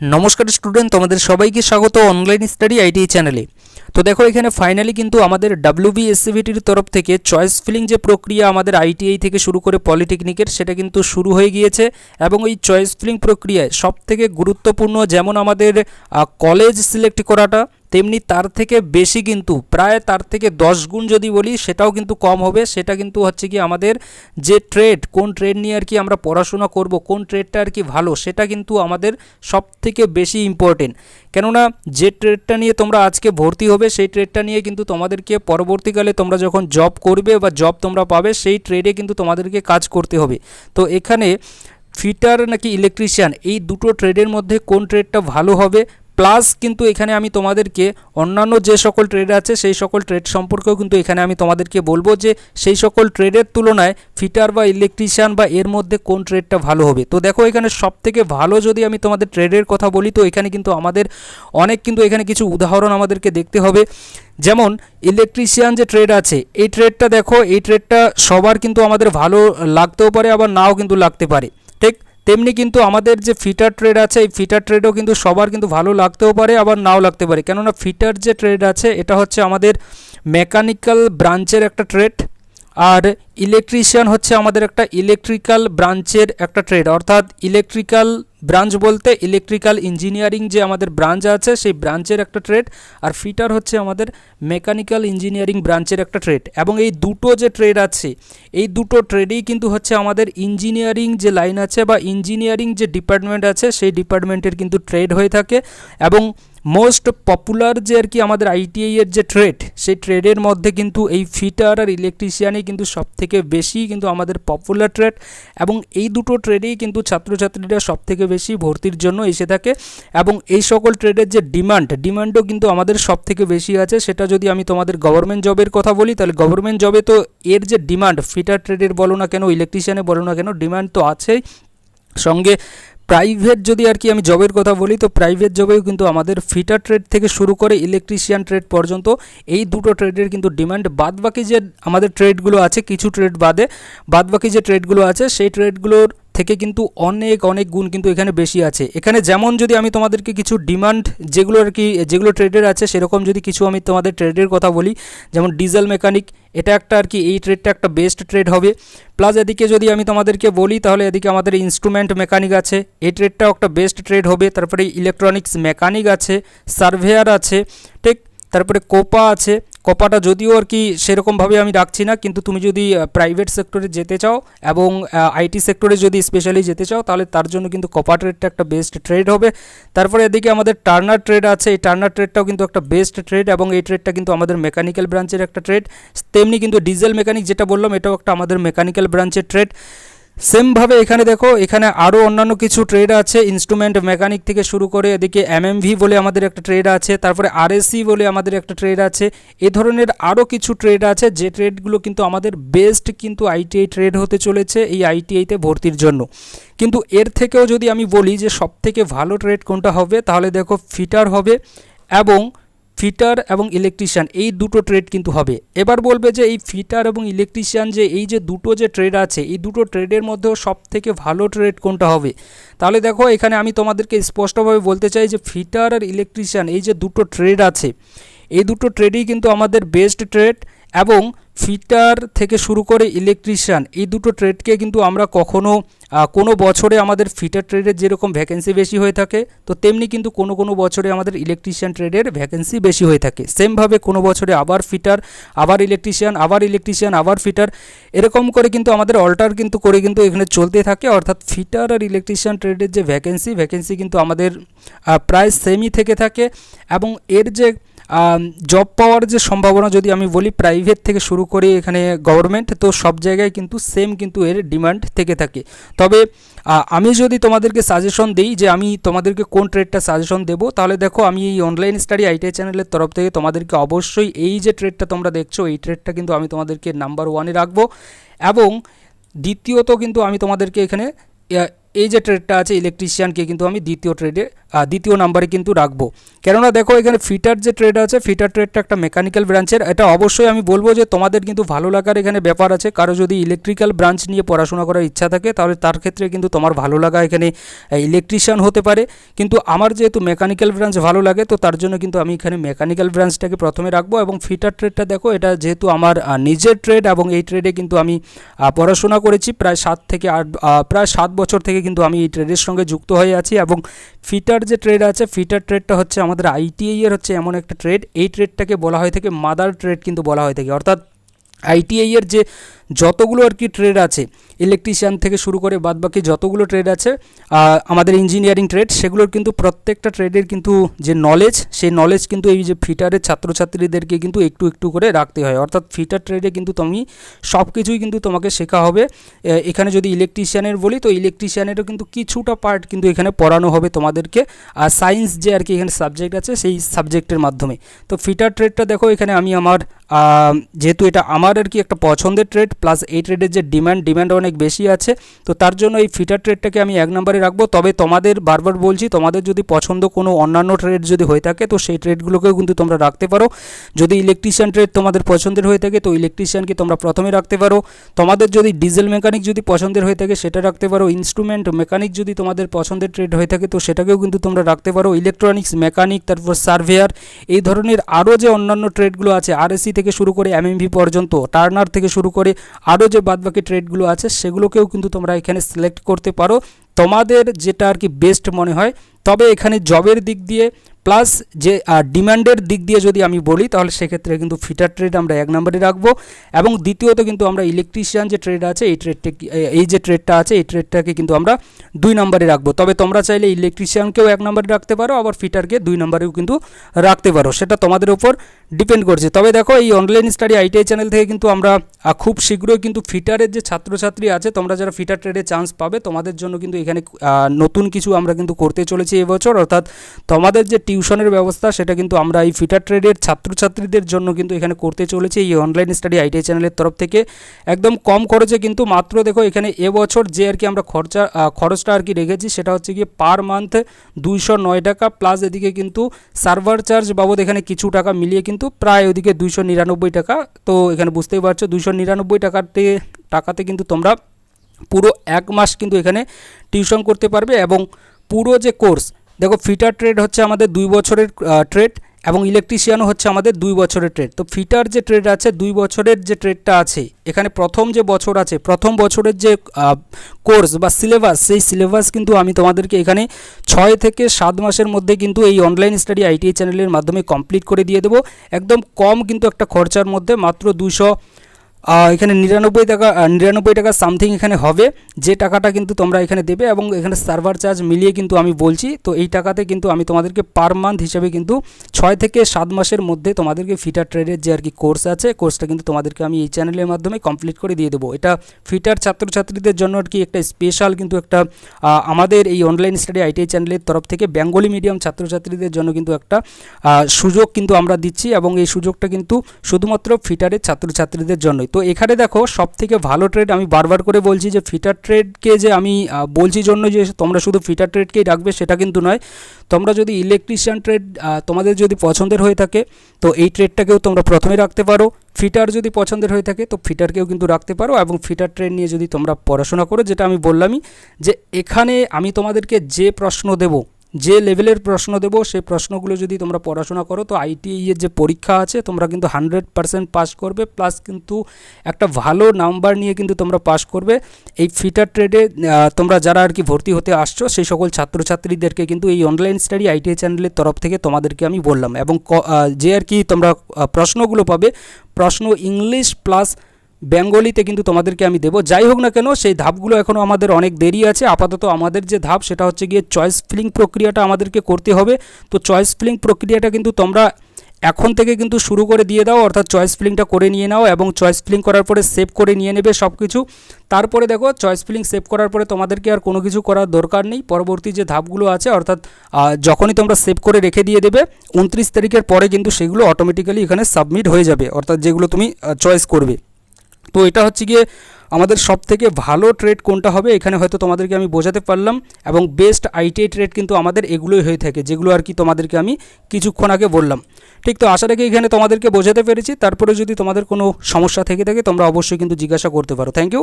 নমস্কার স্টুডেন্ট তোমাদের সবাইকে স্বাগত অনলাইন স্টাডি আইটি চ্যানেলে তো দেখো, এখানে ফাইনালি কিন্তু আমাদের ডাব্লিউবিএসসিভিটির তরফ থেকে চয়েস ফিলিং যে প্রক্রিয়া আমাদের আইটিআই থেকে শুরু করে পলিটেকনিকের সেটা কিন্তু শুরু হয়ে গিয়েছে। এবং এই চয়েস ফিলিং প্রক্রিয়ায় সব থেকে গুরুত্বপূর্ণ যেমন আমাদের কলেজ সিলেক্ট করাটা তেমনি তার থেকে বেশি কিন্তু, প্রায় তার থেকে দশ গুণ যদি বলি, সেটাও কিন্তু কম হবে। সেটা কিন্তু হচ্ছে কি আমাদের যে ট্রেড কোন ট্রেড নিয়ে আর কি আমরা পড়াশোনা করব, কোন ট্রেডটা আর কি ভালো, সেটা কিন্তু আমাদের সব থেকে বেশি ইম্পর্টেন্ট কেননা যে ট্রেডটা নিয়ে তোমরা আজকে ভর্তি হবে, সেই ট্রেডটা নিয়ে কিন্তু তোমাদেরকে পরবর্তীকালে তোমরা যখন জব করবে বা জব তোমরা পাবে, সেই ট্রেডে কিন্তু তোমাদেরকে কাজ করতে হবে। তো এখানে ফিটার নাকি ইলেকট্রিশিয়ান এই দুটো ট্রেডের মধ্যে কোন ট্রেডটা ভালো হবে প্লাস কিন্তু এখানে আমি তোমাদেরকে অন্যান্য যে সকল ট্রেড আছে, সেই সকল ট্রেড সম্পর্কেও কিন্তু এখানে আমি তোমাদেরকে বলব যে, সেই সকল ট্রেডের তুলনায় ফিটার বা ইলেকট্রিশিয়ান বা এর মধ্যে কোন ট্রেডটা ভালো হবে। তো দেখো এখানে সব থেকে ভালো যদি আমি তোমাদের ট্রেডের কথা বলি, তো এখানে কিন্তু আমাদের অনেক কিন্তু এখানে কিছু উদাহরণ আমাদেরকে দেখতে হবে। যেমন ইলেকট্রিশিয়ান যে ট্রেড আছে, এই ট্রেডটা দেখো, এই ট্রেডটা সবার কিন্তু আমাদের ভালো লাগতেও পারে, আবার নাও কিন্তু লাগতে পারে। তেমনি কিন্তু আমাদের যে ফিটার ট্রেড আছে, এই ফিটার ট্রেডও কিন্তু সবার কিন্তু ভালো লাগতেও পারে, আবার নাও লাগতে পারে। কেননা ফিটার যে ট্রেড আছে, এটা হচ্ছে আমাদের মেকানিক্যাল ব্রাঞ্চের একটা ট্রেড আর ইলেকট্রিশিয়ান হচ্ছে আমাদের একটা ইলেকট্রিক্যাল ব্রাঞ্চের একটা ট্রেড অর্থাৎ ইলেকট্রিক্যাল ব্রাঞ্চ বলতে ইলেকট্রিক্যাল ইঞ্জিনিয়ারিং যে আমাদের ব্রাঞ্চ আছে, সেই ব্রাঞ্চের একটা ট্রেড আর ফিটার হচ্ছে আমাদের মেকানিক্যাল ইঞ্জিনিয়ারিং ব্রাঞ্চের একটা ট্রেড এবং এই দুটো যে ট্রেড আছে, এই দুটো ট্রেডেই কিন্তু হচ্ছে আমাদের ইঞ্জিনিয়ারিং যে লাইন আছে বা ইঞ্জিনিয়ারিং যে ডিপার্টমেন্ট আছে, সেই ডিপার্টমেন্টের কিন্তু ট্রেড হয়ে থাকে। এবং মোস্ট পপুলার যে আর কি আমাদের আইটিআই এর যে ট্রেড সেই ট্রেডের মধ্যে কিন্তু এই ফিটার আর ইলেকট্রিশিয়ানই কিন্তু সব থেকে বেশি কিন্তু আমাদের পপুলার ট্রেড এবং এই দুটো ট্রেডেই কিন্তু ছাত্রছাত্রীরা সব থেকে বেশি ভর্তির জন্য এসে থাকে এবং এই সকল ট্রেডের যে ডিমান্ড ডিমান্ডও কিন্তু আমাদের সব থেকে বেশি আছে। সেটা যদি আমি তোমাদের গভর্নমেন্ট জবের কথা বলি, তাহলে গভর্নমেন্ট জবে তো এর যে ডিমান্ড ফিটার ট্রেডের বলো না কেন ইলেকট্রিশিয়ানে বলো না কেন ডিমান্ড তো আছেই। সঙ্গে প্রাইভেট যদি আর কি আমি জবের কথা বলি, তো প্রাইভেট জবেও কিন্তু আমাদের ফিটার ট্রেড থেকে শুরু করে ইলেকট্রিশিয়ান ট্রেড পর্যন্ত এই দুটো ট্রেডের কিন্তু ডিমান্ড বাদ বাকি যে আমাদের ট্রেডগুলো আছে, কিছু ট্রেড বাদে বাদ বাকি যে ট্রেডগুলো আছে, সেই ট্রেডগুলোর থেকে কিন্তু অনেক অনেক গুণ কিন্তু এখানে বেশি আছে। এখানে যেমন যদি আমি তোমাদেরকে কিছু ডিমান্ড যেগুলো আর কি, যেগুলো ট্রেডের আছে, সেরকম যদি কিছু আমি তোমাদের ট্রেডের কথা বলি, যেমন ডিজেল মেকানিক, এটা একটা আর কি, এই ট্রেডটা একটা বেস্ট ট্রেড হবে। প্লাস এদিকে যদি আমি তোমাদেরকে বলি, তাহলে এদিকে আমাদের ইনস্ট্রুমেন্ট মেকানিক আছে, এই ট্রেডটাও একটা বেস্ট ট্রেড হবে। তারপরে ইলেকট্রনিক্স মেকানিক আছে, সার্ভেয়ার আছে, ঠিক? তারপরে কোপা আছে কোপাটা যদিও আর কি সেরকমভাবে আমি রাখছি না, কিন্তু তুমি যদি প্রাইভেট সেক্টরে যেতে চাও এবং আইটি সেক্টরে যদি স্পেশালি যেতে চাও, তাহলে তার জন্য কিন্তু কোপা ট্রেডটা একটা বেস্ট ট্রেড হবে। তারপরে এদিকে আমাদের টার্নার ট্রেড আছে, এই টার্নার ট্রেডটাও কিন্তু একটা বেস্ট ট্রেড এবং এই ট্রেডটা কিন্তু আমাদের মেকানিক্যাল ব্রাঞ্চের একটা ট্রেড তেমনি কিন্তু ডিজেল মেকানিক যেটা বললাম, এটাও একটা আমাদের মেকানিক্যাল ব্রাঞ্চের ট্রেড সেমভাবে এখানে দেখো, এখানে আরও অন্যান্য কিছু ট্রেড আছে ইনস্ট্রুমেন্ট মেকানিক থেকে শুরু করে এদিকে এমএমভি বলে আমাদের একটা ট্রেড আছে, তারপরে আরএসসি বলে আমাদের একটা ট্রেড আছে, এ ধরনের আরও কিছু ট্রেড আছে, যে ট্রেডগুলো কিন্তু আমাদের বেস্ট কিন্তু আইটিআই ট্রেড হতে চলেছে এই আইটিআইতে ভর্তির জন্য। কিন্তু এর থেকেও যদি আমি বলি যে সবথেকে ভালো ট্রেড কোনটা হবে, তাহলে দেখো ফিটার হবে এবং ফিটার এবং ইলেকট্রিশিয়ান, এই দুটো ট্রেড কিন্তু হবে। এবার বলবে যে এই ফিটার এবং ইলেকট্রিশিয়ান যে এই যে দুটো যে ট্রেড আছে, এই দুটো ট্রেডের মধ্যেও সব থেকে ভালো ট্রেড কোনটা হবে? তাহলে দেখো, এখানে আমি তোমাদেরকে স্পষ্টভাবে বলতে চাই যে ফিটার আর ইলেকট্রিশিয়ান, এই যে দুটো ট্রেড আছে, এই দুটো ট্রেডই কিন্তু আমাদের বেস্ট ট্রেড এবং ফিটার থেকে শুরু করে ইলেকট্রিশিয়ান, এই দুটো ট্রেডকে কিন্তু আমরা কখনো কোনো বছরে আমাদের ফিটার ট্রেডের যেরকম ভ্যাকেন্সি বেশি হয়ে থাকে, তো তেমনি কিন্তু কোনো কোনো বছরে আমাদের ইলেকট্রিশিয়ান ট্রেডের ভ্যাকেন্সি বেশি হয়ে থাকে। সেমভাবে কোনো বছরে আবার ফিটার, আবার ইলেকট্রিশিয়ান আবার ইলেকট্রিশিয়ান, আবার ফিটার, এরকম করে কিন্তু আমাদের অল্টার কিন্তু করে কিন্তু এখানে চলতে থাকে। অর্থাৎ ফিটার আর ইলেকট্রিশিয়ান ট্রেডের যে ভ্যাকেন্সি ভ্যাকেন্সি কিন্তু আমাদের প্রায় সেমই থেকে থাকে এবং এর যে জব পাওয়ার যে সম্ভাবনা যদি আমি বলি প্রাইভেট থেকে শুরু করে এখানে গভর্নমেন্ট তো সব জায়গায় কিন্তু সেম কিন্তু এর ডিমান্ড থেকে থাকে। তবে আমি যদি তোমাদেরকে সাজেশন দিই যে আমি তোমাদেরকে কোন ট্রেডটা সাজেশন দেবো, তাহলে দেখো আমি এই অনলাইন স্টাডি আইটিআই চ্যানেলের তরফ থেকে তোমাদেরকে অবশ্যই এই যে ট্রেডটা তোমরা দেখছ, এই ট্রেডটা কিন্তু আমি তোমাদেরকে নাম্বার ওয়ানে রাখব। এবং দ্বিতীয়ত কিন্তু আমি তোমাদেরকে এখানে এই যে ট্রেডটা আছে ইলেকট্রিশিয়ানকে কিন্তু আমি দ্বিতীয় ট্রেডে দ্বিতীয় নাম্বারে কিন্তু রাখব। কেননা দেখো এখানে ফিটার যে ট্রেড আছে, ফিটার ট্রেডটা একটা মেকানিক্যাল ব্রাঞ্চের এটা অবশ্যই আমি বলব যে তোমাদের কিন্তু ভালো লাগার এখানে ব্যাপার আছে। কারও যদি ইলেকট্রিক্যাল ব্রাঞ্চ নিয়ে পড়াশোনা করার ইচ্ছা থাকে, তাহলে তার ক্ষেত্রে কিন্তু তোমার ভালো লাগা এখানে ইলেকট্রিশিয়ান হতে পারে। কিন্তু আমার যেহেতু মেকানিক্যাল ব্রাঞ্চ ভালো লাগে, তো তার জন্য কিন্তু আমি এখানে মেকানিক্যাল ব্রাঞ্চটাকে প্রথমে রাখব। এবং ফিটার ট্রেডটা দেখো, এটা যেহেতু আমার নিজের ট্রেড এবং এই ট্রেডে কিন্তু আমি পড়াশোনা করেছি। প্রায় সাত থেকে আট প্রায় সাত বছর থেকে কিন্তু আমি এই ট্রেডের সঙ্গে যুক্ত হয়ে আছি। এবং ফিটার যে ট্রেড আছে ফিটার ট্রেডটা হচ্ছে আমাদের আইটিআই এর হচ্ছে এমন একটা ট্রেড এই ট্রেডটাকে বলা হয়ে থাকে মাদার ট্রেড কিন্তু বলা হয়ে থাকে। অর্থাৎ আইটিআই এর যে যতগুলো আর কি ট্রেড আছে ইলেকট্রিশিয়ান থেকে শুরু করে বাদবাকি যতগুলো ট্রেড আছে আমাদের ইঞ্জিনিয়ারিং ট্রেড সেগুলোর কিন্তু প্রত্যেকটা ট্রেডের কিন্তু যে নলেজ সেই নলেজ কিন্তু এই যে ফিটারের ছাত্রছাত্রীদেরকে কিন্তু একটু একটু করে রাখতে হয়। অর্থাৎ ফিটার ট্রেডে কিন্তু তুমি সব কিছুই কিন্তু তোমাকে শেখা হবে। এখানে যদি ইলেকট্রিশিয়ানের বলি, তো ইলেকট্রিশিয়ানেরও কিন্তু কিছুটা পার্ট কিন্তু এখানে পড়ানো হবে তোমাদেরকে। আর সায়েন্স যে আর কি এখানে সাবজেক্ট আছে, সেই সাবজেক্টের মাধ্যমে। তো ফিটার ট্রেডটা দেখো, এখানে আমি আমার যেহেতু এটা আমার আর কি একটা পছন্দের ট্রেড প্লাস এই ট্রেডের যে ডিম্যান্ড ডিম্যান্ড অনেক বেশি আছে। তো তার জন্য এই ফিটার ট্রেডটাকে আমি এক নম্বরে রাখব। তবে তোমাদের বারবার বলছি, তোমাদের যদি পছন্দ কোনো অন্যান্য ট্রেড যদি হয়ে থাকে, তো সেই ট্রেডগুলোকেও কিন্তু তোমরা রাখতে পারো। যদি ইলেকট্রিশিয়ান ট্রেড তোমাদের পছন্দের হয়ে থাকে, তো ইলেকট্রিশিয়ানকে তোমরা প্রথমে রাখতে পারো। তোমাদের যদি ডিজেল মেকানিক যদি পছন্দের হয়ে থাকে, সেটা রাখতে পারো। ইনস্ট্রুমেন্ট মেকানিক যদি তোমাদের পছন্দের ট্রেড হয়ে থাকে, তো সেটাকেও কিন্তু তোমরা রাখতে পারো। ইলেকট্রনিক্স মেকানিক তারপর সার্ভেয়ার এই ধরনের আরও যে অন্যান্য ট্রেডগুলো আছে আরএসসি থেকে শুরু করে এমএমভি পর্যন্ত টার্নার থেকে শুরু করে আরও যে বাদবাকি ট্রেডগুলো আছে সেগুলোকেও কিন্তু তোমরা এখানে সিলেক্ট করতে পারো। তোমাদের যেটা আর কি বেস্ট মনে হয়, তবে এখানে জবের দিক দিয়ে প্লাস যে ডিমান্ডের দিক দিয়ে যদি আমি বলি, তাহলে সেক্ষেত্রে কিন্তু ফিটার ট্রেড আমরা এক নম্বরে রাখব। এবং দ্বিতীয়ত কিন্তু আমরা ইলেকট্রিশিয়ান যে ট্রেড আছে, এই ট্রেডটা এই যে ট্রেডটা আছে, এই ট্রেডটাকে কিন্তু আমরা দুই নম্বরে রাখব। তবে তোমরা চাইলে ইলেকট্রিশিয়ানকেও এক নম্বরে রাখতে পারো, আবার ফিটারকে দুই নম্বরেও কিন্তু রাখতে পারো। সেটা তোমাদের উপর ডিপেন্ড করছে। তবে দেখো, এই অনলাইন স্টাডি আইটিআই চ্যানেল থেকে কিন্তু আমরা খুব শীঘ্রই কিন্তু ফিটারের যে ছাত্রছাত্রী আছে, তোমরা যারা ফিটার ট্রেডে চান্স পাবে, তোমাদের জন্য কিন্তু এখানে নতুন কিছু আমরা কিন্তু করতে চলেছি এবছর। অর্থাৎ তোমাদের যে টিউশনের ব্যবস্থা, সেটা কিন্তু আমরা এই ফিটার ট্রেডের ছাত্রছাত্রীদের জন্য কিন্তু এখানে করতে চলেছি, এই অনলাইন স্টাডি আইটিআই চ্যানেলের তরফ থেকে। একদম কম খরচে কিন্তু মাত্র দেখো এখানে এবছর যে আর কি আমরা খরচা খরচটা আর কি রেখেছি, সেটা হচ্ছে গিয়ে পার মান্থ দুইশো নয় টাকা প্লাস এদিকে কিন্তু সার্ভার চার্জ বাবদ এখানে কিছু টাকা মিলিয়ে কিন্তু প্রায় ওদিকে দুইশো নিরানব্বই টাকা। তো এখানে বুঝতেই পারছ, দুইশো নিরানব্বই টাকাতে টাকাতে কিন্তু তোমরা পুরো এক মাস কিন্তু এখানে টিউশন করতে পারবে এবং পুরো যে কোর্স দেখো ফিটার ট্রেড হচ্ছে আমাদের দুই বছরের ট্রেড এবং ইলেকট্রিশিয়ানও হচ্ছে আমাদের দুই বছরের ট্রেড তো ফিটার যে ট্রেড আছে, দুই বছরের যে ট্রেডটা আছে, এখানে প্রথম যে বছর আছে, প্রথম বছরের যে কোর্স বা সিলেবাস সেই সিলেবাস কিন্তু আমি তোমাদেরকে এখানে ছয় থেকে সাত মাসের মধ্যে কিন্তু এই অনলাইন স্টাডি আইটিআই চ্যানেলের মাধ্যমে কমপ্লিট করে দিয়ে দেবো। একদম কম কিন্তু একটা খরচার মধ্যে মাত্র দুশো এখানে নিরানব্বই টাকা নিরানব্বই টাকা সামথিং এখানে হবে। যে টাকাটা কিন্তু তোমরা এখানে দেবে এবং এখানে সার্ভার চার্জ মিলিয়ে কিন্তু আমি বলছি। তো এই টাকাতে কিন্তু আমি তোমাদেরকে পার মান্থ হিসেবে কিন্তু ছয় থেকে সাত মাসের মধ্যে তোমাদেরকে ফিটার ট্রেডের যে আর কি কোর্স আছে কোর্সটা কিন্তু তোমাদেরকে আমি এই চ্যানেলের মাধ্যমে কমপ্লিট করে দিয়ে দেবো। এটা ফিটার ছাত্রছাত্রীদের জন্য আর কি একটা স্পেশাল কিন্তু একটা আমাদের এই অনলাইন স্টাডি আইটিআই চ্যানেলের তরফ থেকে বেঙ্গলি মিডিয়াম ছাত্রছাত্রীদের জন্য কিন্তু একটা সুযোগ কিন্তু আমরা দিচ্ছি এবং এই সুযোগটা কিন্তু শুধুমাত্র ফিটারের ছাত্রছাত্রীদের জন্যই। তো এখানে দেখো সব থেকে ভালো ট্রেড আমি বারবার করে বলছি যে ফিটার ট্রেডকে যে আমি বলছি জন্য যে তোমরা শুধু ফিটার ট্রেডকেই রাখবে সেটা কিন্তু নয়। তোমরা যদি ইলেকট্রিশিয়ান ট্রেড তোমাদের যদি পছন্দের হয়ে থাকে, তো এই ট্রেডটাকেও তোমরা প্রথমে রাখতে পারো। ফিটার যদি পছন্দের হয়ে থাকে, তো ফিটারকেও কিন্তু রাখতে পারো এবং ফিটার ট্রেড নিয়ে যদি তোমরা পড়াশোনা করো, যেটা আমি বললামই যে এখানে আমি তোমাদেরকে যে প্রশ্ন দেব যে লেভেলের প্রশ্ন দেব সেই প্রশ্নগুলো যদি তোমরা পড়াশোনা করো, তো আইটিআই এর যে পরীক্ষা আছে, তোমরা কিন্তু হান্ড্রেড পারসেন্ট পাস করবে প্লাস কিন্তু একটা ভালো নাম্বার নিয়ে কিন্তু তোমরা পাস করবে। এই ফিটার ট্রেডে তোমরা যারা আর কি ভর্তি হতে আসছো, সেই সকল ছাত্রছাত্রীদেরকে কিন্তু এই অনলাইন স্টাডি আইটিআই চ্যানেলের তরফ থেকে তোমাদেরকে আমি বললাম। এবং যে আর কি তোমরা প্রশ্নগুলো পাবে, প্রশ্ন ইংলিশ প্লাস বেঙ্গলিতে কিন্তু তোমাদেরকে আমি দেবো। যাই হোক না কেন, সেই ধাপগুলো এখনও আমাদের অনেক দেরি আছে। আপাতত আমাদের যে ধাপ, সেটা হচ্ছে গিয়ে চয়েস ফিলিং প্রক্রিয়াটা আমাদেরকে করতে হবে। তো চয়েস ফিলিং প্রক্রিয়াটা কিন্তু তোমরা এখন থেকে কিন্তু শুরু করে দিয়ে দাও, অর্থাৎ চয়েস ফিলিংটা করে নিয়ে নাও এবং চয়েস ফিলিং করার পরে সেভ করে নিয়ে নেবে সব কিছু তারপরে দেখো চয়েস ফিলিং সেভ করার পরে তোমাদেরকে আর কোনো কিছু করার দরকার নেই। পরবর্তী যে ধাপগুলো আছে, অর্থাৎ যখনই তোমরা সেভ করে রেখে দিয়ে দেবে, উনত্রিশ তারিখের পরে কিন্তু সেগুলো অটোমেটিক্যালি এখানে সাবমিট হয়ে যাবে। অর্থাৎ যেগুলো তুমি চয়েস করবে। তো এটা হচ্ছে গিয়ে আমাদের সব থেকে ভালো ট্রেড কোনটা হবে? এখানে হয়তো তোমাদেরকে আমি বোঝাতে পারলাম এবং বেস্ট আইটিআই ট্রেড কিন্তু আমাদের এগুলোই হয়ে থাকে, যেগুলো আর কি তোমাদেরকে আমি কিছুক্ষণ আগে বললাম। ঠিক তো, আশা রেখে এখানে তোমাদেরকে বোঝাতে পেরেছি। তারপরে যদি তোমাদের কোনো সমস্যা থেকে থাকে, তোমরা অবশ্যই কিন্তু জিজ্ঞাসা করতে পারো। Thank you